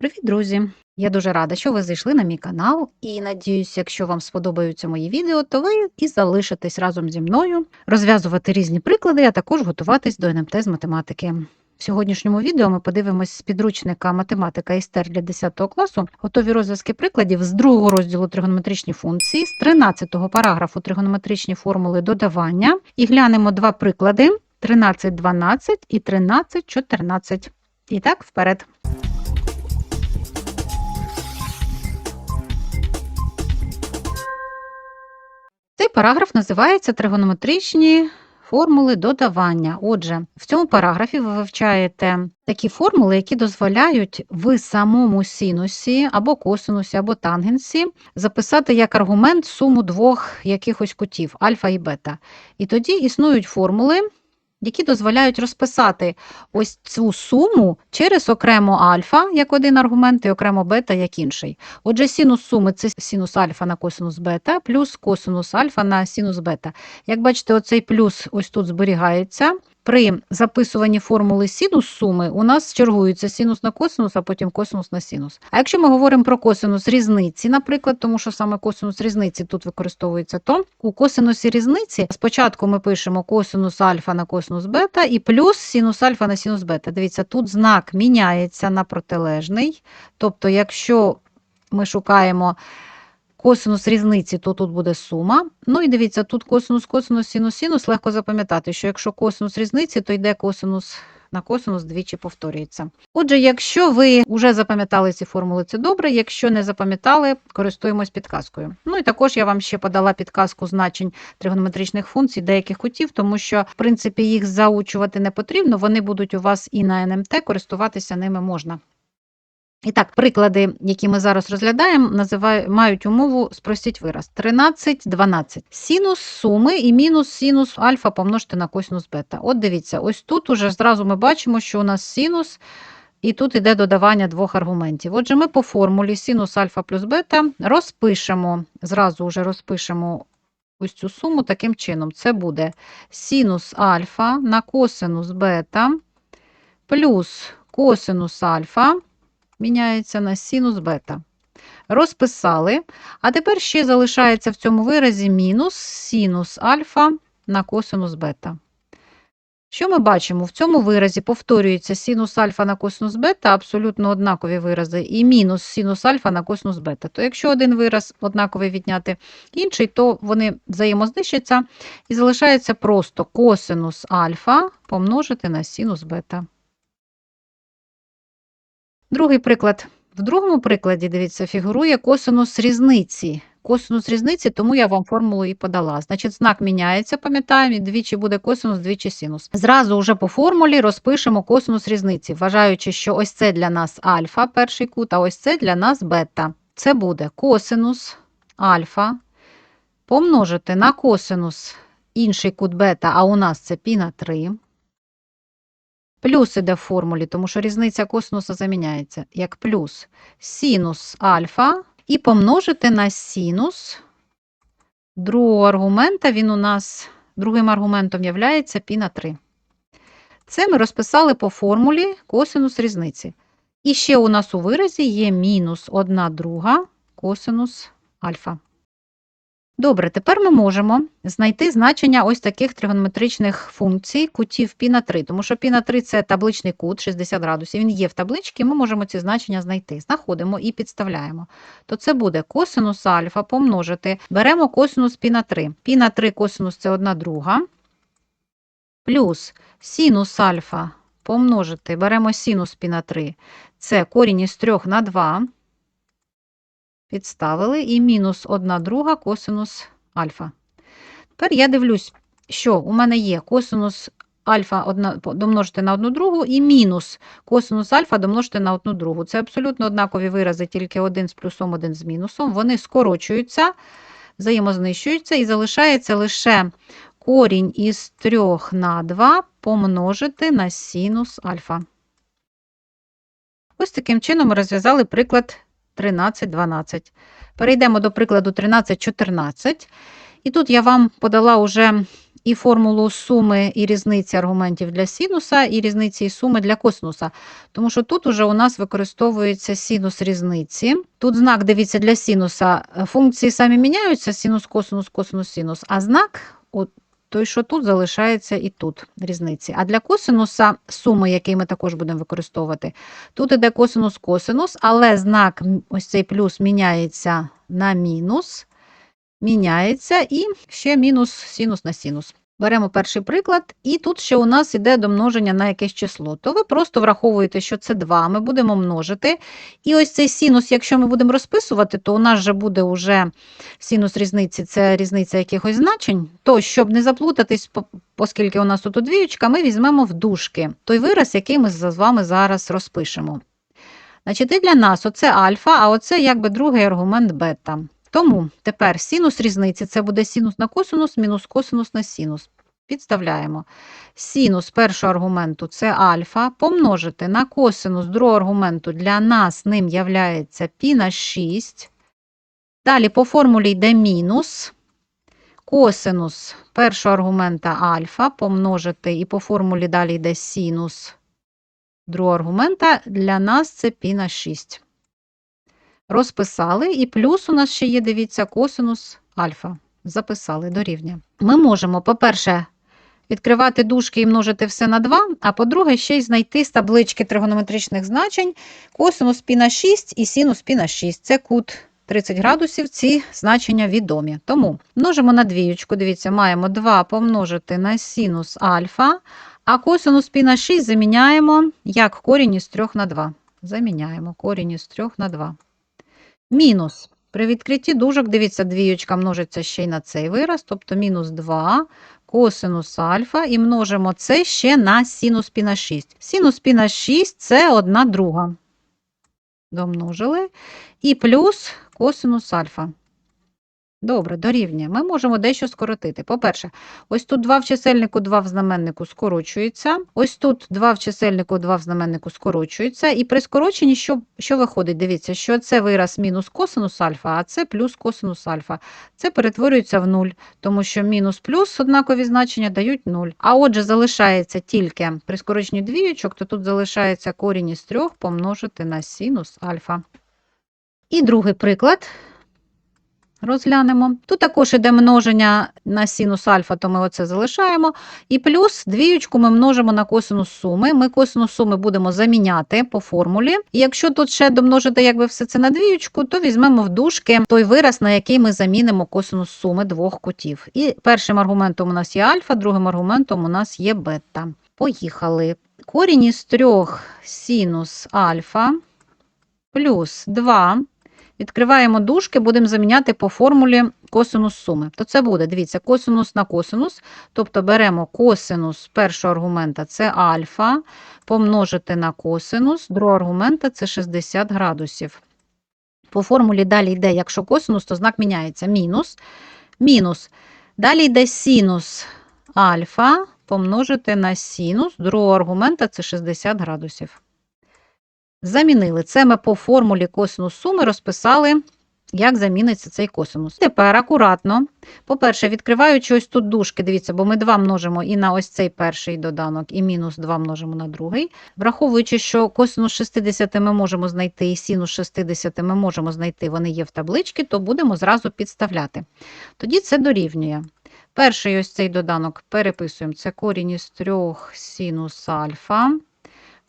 Привіт, друзі! Я дуже рада, що ви зайшли на мій канал, і надіюсь, якщо вам сподобаються мої відео, то ви і залишитесь разом зі мною розв'язувати різні приклади, а також готуватись до НМТ з математики. В сьогоднішньому відео ми подивимось з підручника математика істер для 10 класу готові розв'язки прикладів з другого розділу тригонометричні функції, з 13-го параграфу тригонометричні формули додавання, і глянемо два приклади: 13.12 і 13.14. І так, вперед. Параграф називається тригонометричні формули додавання. Отже, в цьому параграфі ви вивчаєте такі формули, які дозволяють в самому синусі або косинусі, або тангенсі записати як аргумент суму двох якихось кутів альфа і бета. І тоді існують формули, які дозволяють розписати ось цю суму через окремо альфа як один аргумент, і окремо бета як інший. Отже, синус суми це синус альфа на косинус бета, плюс косинус альфа на синус бета. Як бачите, оцей плюс ось тут зберігається. При записуванні формули синус суми у нас чергується синус на косинус, а потім косинус на синус. А якщо ми говоримо про косинус різниці, наприклад, тому що саме косинус різниці тут використовується, то у косинусі різниці спочатку ми пишемо косинус альфа на косинус бета і плюс синус альфа на синус бета. Дивіться, тут знак міняється на протилежний. Тобто, якщо ми шукаємо косинус різниці, то тут буде сума. Ну і дивіться, тут косинус, косинус, синус, синус. Легко запам'ятати, що якщо косинус різниці, то йде косинус на косинус двічі повторюється. Отже, якщо ви вже запам'ятали ці формули, це добре. Якщо не запам'ятали, користуємось підказкою. Ну і також я вам ще подала підказку значень тригонометричних функцій деяких кутів, тому що, в принципі, їх заучувати не потрібно, вони будуть у вас і на НМТ, користуватися ними можна. І так, приклади, які ми зараз розглядаємо, називають, мають умову спростіть вираз. 13, 12. Синус суми і мінус синус альфа помножити на косинус бета. От дивіться, ось тут уже зразу ми бачимо, що у нас синус, і тут іде додавання двох аргументів. Отже, ми по формулі синус альфа плюс бета розпишемо, зразу вже розпишемо ось цю суму таким чином. Це буде синус альфа на косинус бета плюс косинус альфа міняється на синус бета. Розписали. А тепер ще залишається в цьому виразі мінус синус альфа на косинус бета. Що ми бачимо? В цьому виразі повторюється синус альфа на косинус бета, абсолютно однакові вирази, і мінус синус альфа на косинус бета. То якщо один вираз однаковий відняти інший, то вони взаємознищаться і залишається просто косинус альфа помножити на синус бета. Другий приклад. В другому прикладі, дивіться, фігурує косинус різниці. Косинус різниці, тому я вам формулу і подала. Значить, знак міняється, пам'ятаємо, двічі буде косинус, двічі синус. Зразу вже по формулі розпишемо косинус різниці, вважаючи, що ось це для нас альфа, перший кут, а ось це для нас бета. Це буде косинус альфа помножити на косинус інший кут бета, а у нас це пі на 3. Плюс іде в формулі, тому що різниця косинуса заміняється як плюс синус альфа і помножити на синус другого аргумента, він у нас другим аргументом є π на 3. Це ми розписали по формулі косинус різниці. І ще у нас у виразі є мінус 1 друга косинус альфа. Добре, тепер ми можемо знайти значення ось таких тригонометричних функцій кутів π на 3, тому що π на 3 це табличний кут 60 градусів, він є в табличці, ми можемо ці значення знайти. Знаходимо і підставляємо. То це буде косинус альфа помножити, беремо косинус π на 3. π на 3 косинус це 1 друга, плюс синус альфа помножити, беремо синус π на 3, це корінь із 3 на 2. Підставили і мінус 1 друга косинус альфа. Тепер я дивлюсь, що у мене є косинус альфа домножити на 1 другу і мінус косинус альфа домножити на 1 другу. Це абсолютно однакові вирази, тільки один з плюсом, один з мінусом. Вони скорочуються, взаємознищуються і залишається лише корінь із 3 на 2 помножити на синус альфа. Ось таким чином ми розв'язали приклад 13, 12. Перейдемо до прикладу 13, 14. І тут я вам подала уже і формулу суми і різниці аргументів для синуса, і різниці і суми для косинуса. Тому що тут уже у нас використовується синус різниці. Тут знак, дивіться, для синуса функції самі міняються: синус, косинус, косинус, синус, а знак, от той, що тут залишається і тут різниці. А для косинуса суми, який ми також будемо використовувати, тут іде косинус, косинус, але знак ось цей плюс міняється на мінус міняється, і ще мінус синус на синус. Беремо перший приклад, і тут ще у нас іде домноження на якесь число. То ви просто враховуєте, що це 2, ми будемо множити. І ось цей синус, якщо ми будемо розписувати, то у нас же буде уже синус різниці, це різниця якихось значень. То, щоб не заплутатись, оскільки у нас тут двіючка, ми візьмемо в дужки той вираз, який ми з вами зараз розпишемо. Значить, і для нас оце альфа, а оце якби другий аргумент бета. Тому тепер синус різниці це буде синус на косинус мінус косинус на синус. Підставляємо. Синус першого аргументу це альфа, помножити на косинус другого аргументу для нас ним являється пі на 6. Далі по формулі йде мінус. Косинус першого аргумента альфа помножити, і по формулі далі йде синус другого аргумента для нас це пі на 6. Розписали, і плюс у нас ще є, дивіться, косинус альфа. Записали до рівня. Ми можемо, по-перше, відкривати дужки і множити все на 2, а по-друге, ще й знайти з таблички тригонометричних значень косинус пі на 6 і синус пі на 6. Це кут 30 градусів, ці значення відомі. Тому множимо на двіючку, дивіться, маємо 2 помножити на синус альфа, а косинус пі на 6 заміняємо як корінь із 3 на 2. Заміняємо корінь із 3 на 2. Мінус. При відкритті дужок, дивіться, двіючка множиться ще й на цей вираз, тобто мінус 2 косинус альфа, і множимо це ще на синус пі на 6. Синус пі на 6 – це 1 друга. Домножили. І плюс косинус альфа. Добре, дорівнює. Ми можемо дещо скоротити. По-перше, ось тут 2 в чисельнику, 2 в знаменнику скорочується. Ось тут 2 в чисельнику, 2 в знаменнику скорочується. І при скороченні що, що виходить? Дивіться, що це вираз мінус косинус альфа, а це плюс косинус альфа. Це перетворюється в 0, тому що мінус плюс однакові значення дають 0. А отже, залишається тільки при скороченні двіючок, то тут залишається корінь із 3 помножити на синус альфа. І другий приклад розглянемо. Тут також іде множення на синус альфа, то ми оце залишаємо. І плюс двіючку ми множимо на косинус суми. Ми косинус суми будемо заміняти по формулі. І якщо тут ще домножити якби все це на двіючку, то візьмемо в дужки той вираз, на який ми замінимо косинус суми двох кутів. І першим аргументом у нас є альфа, другим аргументом у нас є бета. Поїхали. Корінь із 3 синус альфа плюс 2 Відкриваємо дужки, будемо заміняти по формулі косинус суми. То це буде, дивіться, косинус на косинус, тобто беремо косинус першого аргумента це альфа, помножити на косинус, другого аргумента це 60 градусів. По формулі далі йде, якщо косинус, то знак міняється. Мінус, мінус. Далі йде синус альфа, помножити на синус, другого аргумента це 60 градусів. Замінили. Це ми по формулі косинус суми розписали, як заміниться цей косинус. Тепер акуратно. По-перше, відкриваючи ось тут дужки, дивіться, бо ми 2 множимо і на ось цей перший доданок, і мінус 2 множимо на другий. Враховуючи, що косинус 60 ми можемо знайти, і синус 60 ми можемо знайти, вони є в табличці, то будемо зразу підставляти. Тоді це дорівнює. Перший ось цей доданок переписуємо. Це корінь із 3 синус альфа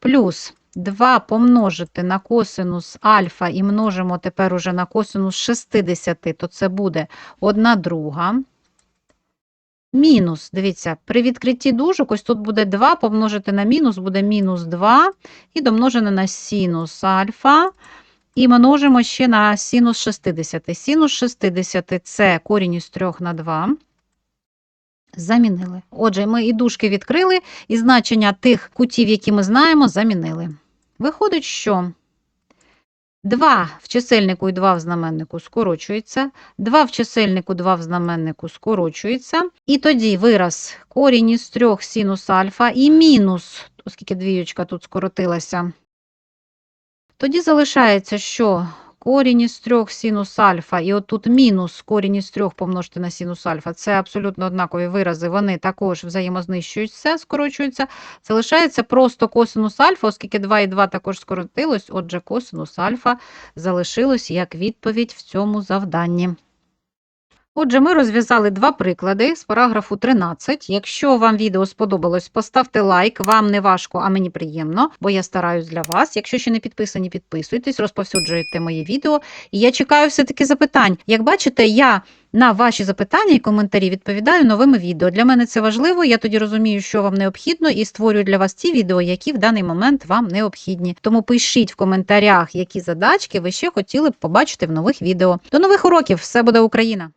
плюс 2 помножити на косинус альфа і множимо тепер уже на косинус 60, то це буде 1 друга. Мінус, дивіться, при відкритті дужок, ось тут буде 2 помножити на мінус, буде мінус 2, і домножене на синус альфа. І множимо ще на синус 60. Синус 60 – це корінь із 3 на 2. Замінили. Отже, ми і дужки відкрили, і значення тих кутів, які ми знаємо, замінили. Виходить, що 2 в чисельнику і 2 в знаменнику скорочується, 2 в чисельнику, 2 в знаменнику скорочується, і тоді вираз корінь із 3 синус альфа і мінус, оскільки двіючка тут скоротилася, тоді залишається, що корінь із 3 синус альфа, і отут мінус корінь із 3 помножити на синус альфа. Це абсолютно однакові вирази, вони також взаємознищуються, скорочуються. Залишається просто косинус альфа, оскільки 2 і 2 також скоротилось, отже, косинус альфа залишилось як відповідь в цьому завданні. Отже, ми розв'язали два приклади з параграфу 13. Якщо вам відео сподобалось, поставте лайк, вам не важко, а мені приємно, бо я стараюсь для вас. Якщо ще не підписані, підписуйтесь, розповсюджуйте моє відео. І я чекаю все-таки запитань. Як бачите, я на ваші запитання і коментарі відповідаю новими відео. Для мене це важливо. Я тоді розумію, що вам необхідно, і створюю для вас ті відео, які в даний момент вам необхідні. Тому пишіть в коментарях, які задачки ви ще хотіли б побачити в нових відео. До нових уроків! Все буде Україна!